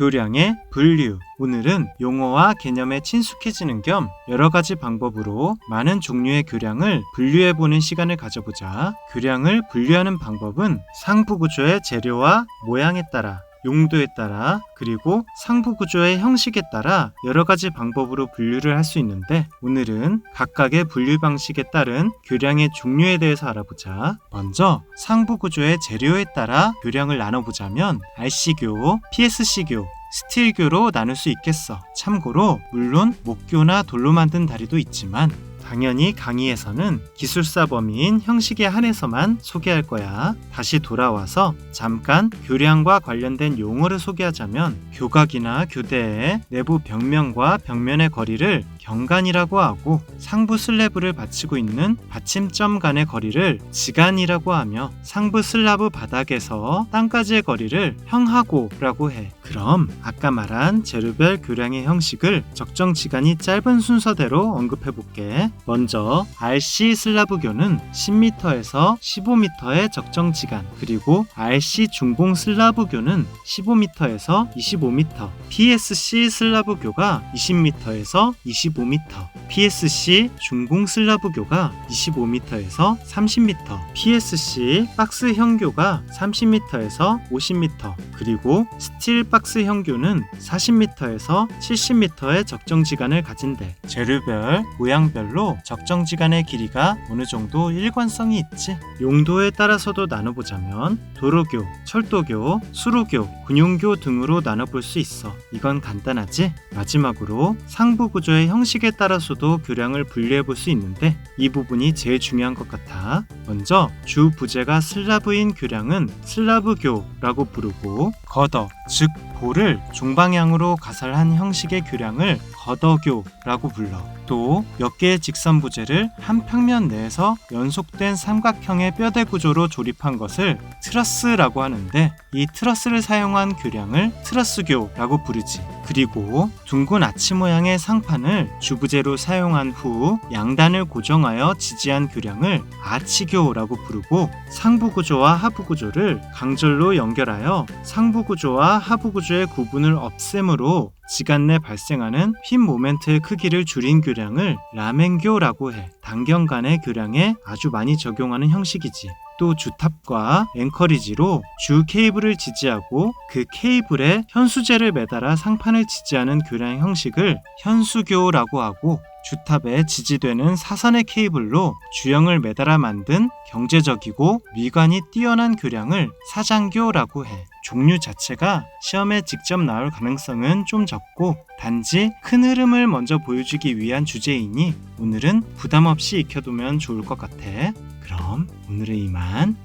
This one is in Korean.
교량의 분류. 오늘은 용어와 개념에 친숙해지는 겸 여러 가지 방법으로 많은 종류의 교량을 분류해보는 시간을 가져보자. 교량을 분류하는 방법은 상부 구조의 재료와 모양에 따라 용도에 따라 그리고 상부 구조의 형식에 따라 여러 가지 방법으로 분류를 할 수 있는데 오늘은 각각의 분류 방식에 따른 교량의 종류에 대해서 알아보자. 먼저 상부 구조의 재료에 따라 교량을 나눠보자면 RC교, PSC교, 스틸교로 나눌 수 있겠어. 참고로 물론 목교나 돌로 만든 다리도 있지만 당연히 강의에서는 기술사 범위인 형식에 한해서만 소개할 거야. 다시 돌아와서 잠깐 교량과 관련된 용어를 소개하자면 교각이나 교대의 내부 벽면과 벽면의 거리를 경간이라고 하고 상부 슬래브를 받치고 있는 받침점 간의 거리를 지간이라고 하며 상부 슬라브 바닥에서 땅까지의 거리를 형하고라고 해. 그럼 아까 말한 재료별 교량의 형식을 적정 지간이 짧은 순서대로 언급해 볼게. 먼저 RC 슬라브교는 10m에서 15m의 적정 지간, 그리고 RC 중공 슬라브교는 15m에서 25m, PSC 슬라브교가 20m에서 25m, PSC 중공 슬라브교가 25m에서 30m, PSC 박스 형교가 30m에서 50m, 그리고 스틸 박스 형교는 40m에서 70m의 적정 지간을 가진대. 재료별, 모양별로 적정 지간의 길이가 어느 정도 일관성이 있지. 용도에 따라서도 나눠보자면 도로교, 철도교, 수로교, 군용교 등으로 나눠볼 수 있어. 이건 간단하지? 마지막으로 상부 구조의 형 식에 따라서도 교량을 분류해 볼 수 있는데 이 부분이 제일 중요한 것 같아. 먼저 주 부재가 슬라브인 교량은 슬라브교라고 부르고 걷어, 즉 볼을 종방향으로 가설한 형식의 교량을 걷어교라고 불러. 또 몇 개의 직선 부재를 한 평면 내에서 연속된 삼각형의 뼈대 구조로 조립한 것을 트러스라고 하는데 이 트러스를 사용한 교량을 트러스교라고 부르지. 그리고 둥근 아치 모양의 상판을 주부재로 사용한 후 양단을 고정하여 지지한 교량을 아치교 라고 부르고 상부 구조와 하부 구조를 강절로 연결하여 상부 구조와 하부 구조의 구분을 없앰으로 지간 내 발생하는 휨 모멘트의 크기를 줄인 교량을 라멘교라고 해. 단경 간의 교량에 아주 많이 적용하는 형식이지. 또 주탑과 앵커리지로 주 케이블을 지지하고 그 케이블에 현수제를 매달아 상판을 지지하는 교량 형식을 현수교라고 하고 주탑에 지지되는 사선의 케이블로 주형을 매달아 만든 경제적이고 미관이 뛰어난 교량을 사장교라고 해. 종류 자체가 시험에 직접 나올 가능성은 좀 적고 단지 큰 흐름을 먼저 보여주기 위한 주제이니 오늘은 부담 없이 익혀두면 좋을 것 같아. 그럼 오늘은 이만.